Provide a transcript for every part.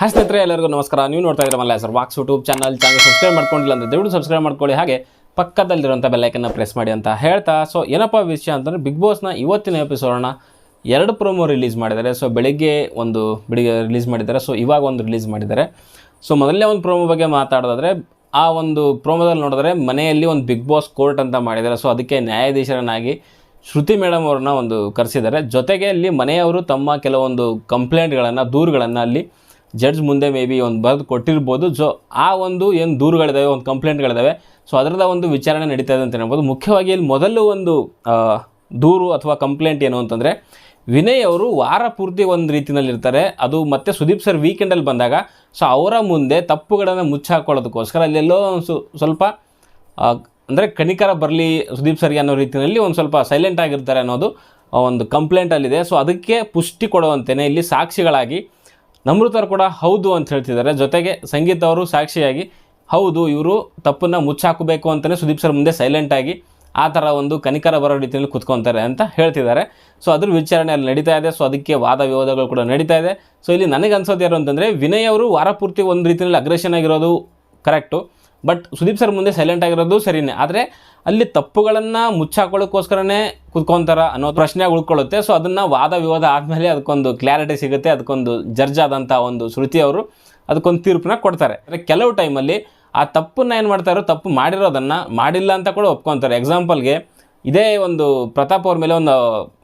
Hi ಸ್ನೇಹಿತರೆ, ಎಲ್ಲರಿಗೂ ನಮಸ್ಕಾರ. ನೀವು ನೋಡ್ತಾ ಇದ್ರೆ Malla sir walks YouTube channel. Channel subscribe ಮಾಡ್ಕೊಂಡಿಲ್ಲ ಅಂದರೆ ದಯವಿಟ್ಟು ಸಬ್ಸ್ಕ್ರೈಬ್ ಮಾಡ್ಕೊಳ್ಳಿ. ಹಾಗೆ ಪಕ್ಕದಲ್ಲಿರುವಂಥ ಬೆಲ್ಲೈಕನ್ನ ಪ್ರೆಸ್ ಮಾಡಿ ಅಂತ ಹೇಳ್ತಾ. ಸೊ ಏನಪ್ಪ ವಿಷಯ ಅಂತಂದರೆ ಬಿಗ್ ಬಾಸ್ನ ಇವತ್ತಿನ ಎಪಿಸೋಡನ್ನ ಎರಡು ಪ್ರೋಮೋ ರಿಲೀಸ್ ಮಾಡಿದ್ದಾರೆ. ಸೊ ಬೆಳಿಗ್ಗೆ ಒಂದು ಬೆಳಿಗ್ಗೆ ರಿಲೀಸ್ ಮಾಡಿದ್ದಾರೆ. ಸೊ ಇವಾಗ ಒಂದು ರಿಲೀಸ್ ಮಾಡಿದ್ದಾರೆ. ಸೊ ಮೊದಲನೇ ಒಂದು ಪ್ರೋಮೋ ಬಗ್ಗೆ ಮಾತಾಡೋದಾದ್ರೆ, ಆ ಒಂದು ಪ್ರೋಮೋದಲ್ಲಿ ನೋಡಿದ್ರೆ ಮನೆಯಲ್ಲಿ ಒಂದು ಬಿಗ್ ಬಾಸ್ ಕೋರ್ಟ್ ಅಂತ ಮಾಡಿದ್ದಾರೆ. ಸೊ ಅದಕ್ಕೆ ನ್ಯಾಯಾಧೀಶರನ್ನಾಗಿ ಶ್ರುತಿ ಮೇಡಮ್ ಅವ್ರನ್ನ ಒಂದು ಕರೆಸಿದ್ದಾರೆ. ಜೊತೆಗೆ ಅಲ್ಲಿ ಮನೆಯವರು ತಮ್ಮ ಕೆಲವೊಂದು ಕಂಪ್ಲೇಂಟ್ಗಳನ್ನು ದೂರುಗಳನ್ನು ಅಲ್ಲಿ ಜಡ್ಜ್ ಮುಂದೆ ಮೇ ಬಿ ಒಂದು ಬರೆದು ಕೊಟ್ಟಿರ್ಬೋದು. ಸೊ ಆ ಒಂದು ಏನು ದೂರುಗಳಿದ್ದಾವೆ ಒಂದು ಕಂಪ್ಲೇಂಟ್ಗಳಿದ್ದಾವೆ ಸೊ ಅದರದ ಒಂದು ವಿಚಾರಣೆ ನಡೀತಾ ಇದೆ ಅಂತ ಹೇಳ್ಬೋದು. ಮುಖ್ಯವಾಗಿ ಇಲ್ಲಿ ಮೊದಲು ಒಂದು ದೂರು ಅಥವಾ ಕಂಪ್ಲೇಂಟ್ ಏನು ಅಂತಂದರೆ, ವಿನಯ್ ಅವರು ವಾರ ಪೂರ್ತಿ ಒಂದು ರೀತಿಯಲ್ಲಿ ಇರ್ತಾರೆ ಅದು ಮತ್ತೆ ಸುದೀಪ್ ಸರ್ ವೀಕೆಂಡಲ್ಲಿ ಬಂದಾಗ ಸೊ ಅವರ ಮುಂದೆ ತಪ್ಪುಗಳನ್ನು ಮುಚ್ಚಾಕೊಳ್ಳೋದಕ್ಕೋಸ್ಕರ ಅಲ್ಲೆಲ್ಲೋ ಸು- ಸ್ವಲ್ಪ ಅಂದರೆ ಕಣಿಕರ ಬರಲಿ ಸುದೀಪ್ ಸರ್ಗೆ ಅನ್ನೋ ರೀತಿಯಲ್ಲಿ ಒಂದು ಸ್ವಲ್ಪ ಸೈಲೆಂಟ್ ಆಗಿರ್ತಾರೆ ಅನ್ನೋದು ಒಂದು ಕಂಪ್ಲೇಂಟಲ್ಲಿದೆ ಸೊ ಅದಕ್ಕೆ ಪುಷ್ಟಿ ಕೊಡುವಂತೆಯೇ ಇಲ್ಲಿ ಸಾಕ್ಷಿಗಳಾಗಿ ನಮೃತರು ಕೂಡ ಹೌದು ಅಂತ ಹೇಳ್ತಿದ್ದಾರೆ. ಜೊತೆಗೆ ಸಂಗೀತ ಅವರು ಸಾಕ್ಷಿಯಾಗಿ ಹೌದು, ಇವರು ತಪ್ಪನ್ನು ಮುಚ್ಚಾಕಬೇಕು ಅಂತಲೇ ಸುದೀಪ್ ಸರ್ ಮುಂದೆ ಸೈಲೆಂಟಾಗಿ ಆ ಥರ ಒಂದು ಕನಿಕರ ಬರೋ ರೀತಿಯಲ್ಲಿ ಕುತ್ಕೊತಾರೆ ಅಂತ ಹೇಳ್ತಿದ್ದಾರೆ. ಸೊ ಅದ್ರ ವಿಚಾರಣೆ ಅಲ್ಲಿ ನಡೀತಾ ಇದೆ. ಸೊ ಅದಕ್ಕೆ ವಾದ ವಿವಾದಗಳು ಕೂಡ ನಡೀತಾ ಇದೆ. ಸೊ ಇಲ್ಲಿ ನನಗೆ ಅನ್ಸೋದು ಯಾರು ಅಂತಂದರೆ, ವಿನಯ್ ಅವರು ವಾರ ಪೂರ್ತಿ ಒಂದು ರೀತಿಯಲ್ಲಿ ಅಗ್ರೆಷನ್ ಆಗಿರೋದು ಕರೆಕ್ಟು ಬಟ್ ಸುದೀಪ್ ಸರ್ ಮುಂದೆ ಸೈಲೆಂಟ್ ಆಗಿರೋದು ಸರಿಯೇ ಆದರೆ ಅಲ್ಲಿ ತಪ್ಪುಗಳನ್ನು ಮುಚ್ಚಾಕೊಳ್ಳೋಕ್ಕೋಸ್ಕರನೇ ಕುತ್ಕೊಂತಾರ ಅನ್ನೋ ಪ್ರಶ್ನೆ ಉಳ್ಕೊಳ್ಳುತ್ತೆ. ಸೊ ಅದನ್ನು ವಾದ ವಿವಾದ ಆದಮೇಲೆ ಅದಕ್ಕೊಂದು ಕ್ಲಾರಿಟಿ ಸಿಗುತ್ತೆ, ಅದಕ್ಕೊಂದು ಜರ್ಜ್ ಆದಂಥ ಒಂದು ಶ್ರುತಿ ಅವರು ಅದಕ್ಕೊಂದು ತೀರ್ಪನ್ನ ಕೊಡ್ತಾರೆ. ಅಂದರೆ ಕೆಲವು ಟೈಮಲ್ಲಿ ಆ ತಪ್ಪನ್ನ ಏನು ಮಾಡ್ತಾರೋ ತಪ್ಪು ಮಾಡಿರೋದನ್ನು ಮಾಡಿಲ್ಲ ಅಂತ ಕೂಡ ಒಪ್ಕೊತಾರೆ. ಎಕ್ಸಾಂಪಲ್ಗೆ ಇದೇ ಒಂದು ಪ್ರತಾಪ್ ಅವ್ರ ಮೇಲೆ ಒಂದು,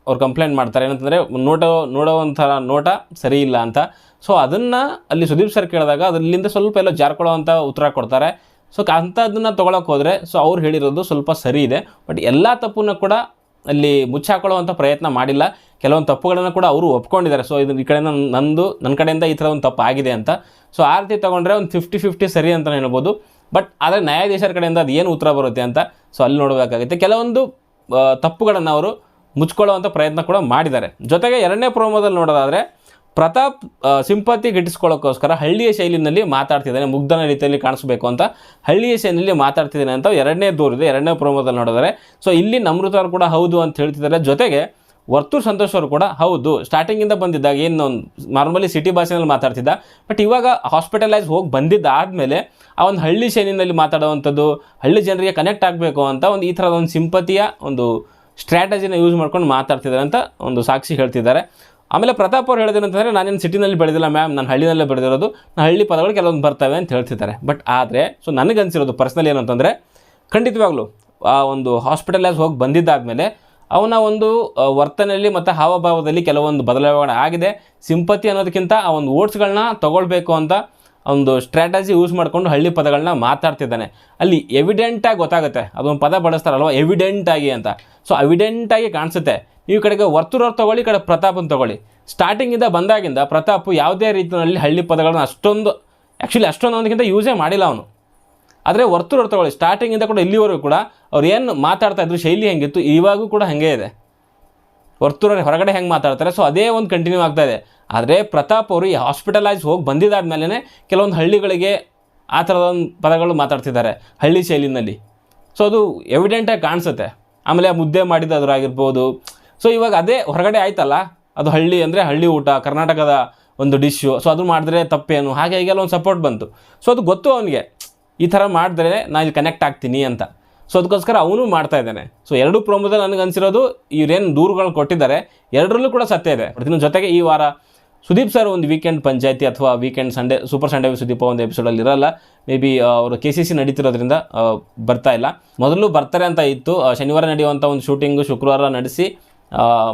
ಅವ್ರು ಕಂಪ್ಲೇಂಟ್ ಮಾಡ್ತಾರೆ. ಏನಂತಂದರೆ, ನೋಟ ನೋಡೋವಂಥ ನೋಟ ಸರಿ ಇಲ್ಲ ಅಂತ. ಸೊ ಅದನ್ನು ಅಲ್ಲಿ ಸುದೀಪ್ ಸರ್ ಕೇಳಿದಾಗ ಅದ್ರಲ್ಲಿಂದ ಸ್ವಲ್ಪ ಎಲ್ಲೋ ಜಾರ್ಕೊಳ್ಳೋವಂಥ ಉತ್ತರ ಕೊಡ್ತಾರೆ. ಸೊ ಅಂಥದ್ದನ್ನು ತೊಗೊಳಕ್ಕೆ ಹೋದರೆ ಸೊ ಅವ್ರು ಹೇಳಿರೋದು ಸ್ವಲ್ಪ ಸರಿ ಇದೆ. ಬಟ್ ಎಲ್ಲ ತಪ್ಪನ್ನು ಕೂಡ ಅಲ್ಲಿ ಮುಚ್ಚಾಕೊಳ್ಳುವಂಥ ಪ್ರಯತ್ನ ಮಾಡಿಲ್ಲ. ಕೆಲವೊಂದು ತಪ್ಪುಗಳನ್ನು ಕೂಡ ಅವರು ಒಪ್ಕೊಂಡಿದ್ದಾರೆ. ಸೊ ಇದು ಈ ಕಡೆಯಿಂದ ನಂದು, ನನ್ನ ಕಡೆಯಿಂದ ಈ ಥರ ಒಂದು ತಪ್ಪು ಆಗಿದೆ ಅಂತ. ಸೊ ಆ ರೀತಿ ತೊಗೊಂಡ್ರೆ ಒಂದು ಫಿಫ್ಟಿ ಫಿಫ್ಟಿ ಸರಿ ಅಂತ ಹೇಳ್ಬೋದು. ಬಟ್ ಆದರೆ ನ್ಯಾಯಾಧೀಶರ ಕಡೆಯಿಂದ ಅದು ಏನು ಉತ್ತರ ಬರುತ್ತೆ ಅಂತ ಸೊ ಅಲ್ಲಿ ನೋಡಬೇಕಾಗುತ್ತೆ. ಕೆಲವೊಂದು ತಪ್ಪುಗಳನ್ನು ಅವರು ಮುಚ್ಕೊಳ್ಳುವಂಥ ಪ್ರಯತ್ನ ಕೂಡ ಮಾಡಿದ್ದಾರೆ. ಜೊತೆಗೆ ಎರಡನೇ ಪ್ರೋಮೋದಲ್ಲಿ ನೋಡೋದಾದರೆ ಪ್ರತಾಪ್ ಸಿಂಪತಿ ಗಿಟ್ಟಿಸ್ಕೊಳ್ಳೋಕ್ಕೋಸ್ಕರ ಹಳ್ಳಿಯ ಶೈಲಿನಲ್ಲಿ ಮಾತಾಡ್ತಿದ್ದಾನೆ, ಮುಗ್ಧನ ರೀತಿಯಲ್ಲಿ ಕಾಣಿಸ್ಬೇಕು ಅಂತ. ಹಳ್ಳಿಯ ಶೈಲಿನಲ್ಲಿ ಮಾತಾಡ್ತಿದ್ದಾನೆ ಅಂತ ಎರಡನೇ ದೂರಿದೆ, ಎರಡನೇ ಪ್ರಮೋದಲ್ಲಿ ನೋಡಿದರೆ. ಸೊ ಇಲ್ಲಿ ನಮೃತ ಕೂಡ ಹೌದು ಅಂತ ಹೇಳ್ತಿದ್ದಾರೆ. ಜೊತೆಗೆ ವರ್ತೂರ್ ಸಂತೋಷ್ ಅವರು ಕೂಡ ಹೌದು. ಸ್ಟಾರ್ಟಿಂಗಿಂದ ಬಂದಿದ್ದಾಗ ಏನು ನಾರ್ಮಲಿ ಸಿಟಿ ಭಾಷೆನಲ್ಲಿ ಮಾತಾಡ್ತಿದ್ದ. ಬಟ್ ಇವಾಗ ಹಾಸ್ಪಿಟಲೈಸ್ ಹೋಗಿ ಬಂದಿದ್ದಾದಮೇಲೆ ಆ ಒಂದು ಹಳ್ಳಿ ಶೈಲಿನಲ್ಲಿ ಮಾತಾಡುವಂಥದ್ದು, ಹಳ್ಳಿ ಜನರಿಗೆ ಕನೆಕ್ಟ್ ಆಗಬೇಕು ಅಂತ ಒಂದು ಈ ಥರದ ಒಂದು ಸಿಂಪತಿಯ ಒಂದು ಸ್ಟ್ರಾಟಜಿನ ಯೂಸ್ ಮಾಡ್ಕೊಂಡು ಮಾತಾಡ್ತಿದ್ದಾರೆ ಅಂತ ಒಂದು ಸಾಕ್ಷಿ ಹೇಳ್ತಿದ್ದಾರೆ. ಆಮೇಲೆ ಪ್ರತಾಪ್ ಅವ್ರು ಹೇಳಿದೇನಂತಂದರೆ ನಾನೇನು ಸಿಟಿನಲ್ಲಿ ಬೆಳೆದಿಲ್ಲ ಮ್ಯಾಮ್ ನಾನು ಹಳ್ಳಿನಲ್ಲೇ ಬೆಳೆದಿರೋದು. ನಾನು ಹಳ್ಳಿ ಪದಗಳು ಕೆಲವೊಂದು ಬರ್ತವೆ ಅಂತ ಹೇಳ್ತಿದ್ದಾರೆ. ಬಟ್ ಆದರೆ ಸೊ ನನಗನ್ಸಿರೋದು ಪರ್ಸ್ನಲಿ ಏನಂತಂದರೆ ಖಂಡಿತವಾಗ್ಲೂ ಆ ಒಂದು ಹಾಸ್ಪಿಟಲೈಸ್ ಹೋಗಿ ಬಂದಿದ್ದಾದಮೇಲೆ ಅವನ ಒಂದು ವರ್ತನೆಯಲ್ಲಿ ಮತ್ತು ಹಾವಭಾವದಲ್ಲಿ ಕೆಲವೊಂದು ಬದಲಾವಣೆ ಆಗಿದೆ. ಸಿಂಪತಿ ಅನ್ನೋದಕ್ಕಿಂತ ಆ ಒಂದು ಓಟ್ಸ್ಗಳನ್ನ ತೊಗೊಳ್ಬೇಕು ಅಂತ ಒಂದು ಸ್ಟ್ರಾಟಜಿ ಯೂಸ್ ಮಾಡಿಕೊಂಡು ಹಳ್ಳಿ ಪದಗಳನ್ನ ಮಾತಾಡ್ತಿದ್ದಾನೆ. ಅಲ್ಲಿ ಎವಿಡೆಂಟಾಗಿ ಗೊತ್ತಾಗುತ್ತೆ. ಅದೊಂದು ಪದ ಬಳಸ್ತಾರಲ್ವ? ಎವಿಡೆಂಟಾಗಿ ಅಂತ. ಸೊ ಎವಿಡೆಂಟಾಗಿ ಕಾಣಿಸುತ್ತೆ. ಈ ಕಡೆಗೆ ವರ್ತುರವ್ರು ತೊಗೊಳ್ಳಿ ಕಡೆ ಪ್ರತಾಪನ ತಗೊಳ್ಳಿ. ಸ್ಟಾರ್ಟಿಂಗಿಂದ ಬಂದಾಗಿಂದ ಪ್ರತಾಪ್ ಯಾವುದೇ ರೀತಿಯಲ್ಲಿ ಹಳ್ಳಿ ಪದಗಳನ್ನ ಅಷ್ಟೊಂದು ಆ್ಯಕ್ಚುಲಿ ಅಷ್ಟೊಂದು ಒಂದಕ್ಕಿಂತ ಯೂಸೇ ಮಾಡಿಲ್ಲ ಅವನು. ಆದರೆ ವರ್ತುರವ್ರು ತಗೊಳ್ಳಿ. ಸ್ಟಾರ್ಟಿಂಗಿಂದ ಕೂಡ ಇಲ್ಲಿವರೆಗೂ ಕೂಡ ಅವ್ರು ಏನು ಮಾತಾಡ್ತಾ ಇದ್ರು ಶೈಲಿ ಹೆಂಗಿತ್ತು, ಇವಾಗೂ ಕೂಡ ಹಾಗೆ ಇದೆ. ವರ್ತೂರವ್ರು ಹೊರಗಡೆ ಹೆಂಗೆ ಮಾತಾಡ್ತಾರೆ? ಸೊ ಅದೇ ಒಂದು ಕಂಟಿನ್ಯೂ ಆಗ್ತಾ ಇದೆ. ಆದರೆ ಪ್ರತಾಪ್ ಅವರು ಈ ಹಾಸ್ಪಿಟಲೈಸ್ ಹೋಗಿ ಬಂದಿದ್ದಾದ್ಮೇಲೆ ಕೆಲವೊಂದು ಹಳ್ಳಿಗಳಿಗೆ ಆ ಥರದ ಒಂದು ಪದಗಳು ಮಾತಾಡ್ತಿದ್ದಾರೆ, ಹಳ್ಳಿ ಶೈಲಿನಲ್ಲಿ. ಸೊ ಅದು ಎವಿಡೆಂಟಾಗಿ ಕಾಣಿಸುತ್ತೆ. ಆಮೇಲೆ ಆ ಮುದ್ದೆ ಮಾಡಿದ್ದಾದ್ರಾಗಿರ್ಬೋದು ಸೊ ಇವಾಗ ಅದೇ ಹೊರಗಡೆ ಆಯ್ತಲ್ಲ? ಅದು ಹಳ್ಳಿ ಅಂದರೆ ಹಳ್ಳಿ ಊಟ, ಕರ್ನಾಟಕದ ಒಂದು ಡಿಶ್ಶು ಸೊ ಅದು ಮಾಡಿದ್ರೆ ತಪ್ಪೇನು? ಹಾಗೆ ಹೀಗೆಲ್ಲ ಒಂದು ಸಪೋರ್ಟ್ ಬಂತು. ಸೊ ಅದು ಗೊತ್ತು ಅವನಿಗೆ. ಈ ಥರ ಮಾಡಿದ್ರೆ ನಾನು ಇಲ್ಲಿ ಕನೆಕ್ಟ್ ಆಗ್ತೀನಿ ಅಂತ. ಸೊ ಅದಕ್ಕೋಸ್ಕರ ಅವನು ಮಾಡ್ತಾ ಇದ್ದಾನೆ. ಸೊ ಎರಡು ಪ್ರೋಮೋದಲ್ಲಿ ನನಗೆ ಅನಿಸಿರೋದು, ಇವರೇನು ದೂರುಗಳು ಕೊಟ್ಟಿದ್ದಾರೆ, ಎರಡರಲ್ಲೂ ಕೂಡ ಸತ್ಯ ಇದೆ. ಇದ್ರ ಜೊತೆಗೆ ಈ ವಾರ ಸುದೀಪ್ ಸರ್ ಒಂದು ವೀಕೆಂಡ್ ಪಂಚಾಯತಿ ಅಥವಾ weekend Sunday super Sunday Sudeepa ಒಂದು ಎಪಿಸೋಡಲ್ಲಿ ಇರಲ್ಲ. ಮೇ ಬಿ ಅವರು ಕೆ ಸಿ ಸಿ ನಡೀತಿರೋದ್ರಿಂದ ಬರ್ತಾ ಇಲ್ಲ. ಮೊದಲು ಬರ್ತಾರೆ ಅಂತ ಇತ್ತು. ಶನಿವಾರ ನಡೆಯುವಂಥ ಒಂದು ಶೂಟಿಂಗು ಶುಕ್ರವಾರ ನಡೆಸಿ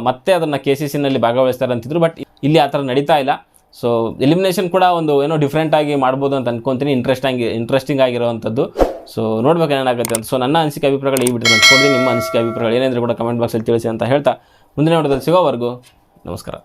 ಮತ್ತೆ ಅದನ್ನು ಕೆ ಸಿ ಸಿನಲ್ಲಿ ಭಾಗವಹಿಸ್ತಾರೆ ಅಂತಿದ್ರು. ಬಟ್ ಇಲ್ಲಿ ಆ ಥರ ನಡೀತಾ ಇಲ್ಲ. ಸೊ ಎಲಿಮಿನೇಷನ್ ಕೂಡ ಒಂದು ಏನೋ ಡಿಫ್ರೆಂಟ್ ಆಗಿ ಮಾಡ್ಬೋದು ಅಂತ ಅನ್ಕೊಂತೀನಿ. ಇಂಟ್ರೆಸ್ಟಾಗಿ ಇಂಟ್ರೆಸ್ಟಿಂಗ್ ಆಗಿರೋವಂಥದ್ದು. ಸೊ ನೋಡ್ಬೇಕು ಏನಾಗುತ್ತೆ ಅಂತ. ಸೊ ನನ್ನ ಅನಿಸಿಕೆ ಅಭಿಪ್ರಾಯಗಳು ಈ ಬಿಟ್ಟು ನಿಮ್ಮ ಅನಿಸಿಕೆ ಅಭಿಪ್ರಾಯಗಳು ಏನಂದ್ರೆ ಕೂಡ ಕಮೆಂಟ್ ಬಾಕ್ಸಲ್ಲಿ ತಿಳಿಸಿ ಅಂತ ಹೇಳ್ತಾ ಮುಂದಿನ ನೋಡೋದಲ್ಲಿ ಸಿಗೋವರೆಗೂ ನಮಸ್ಕಾರ.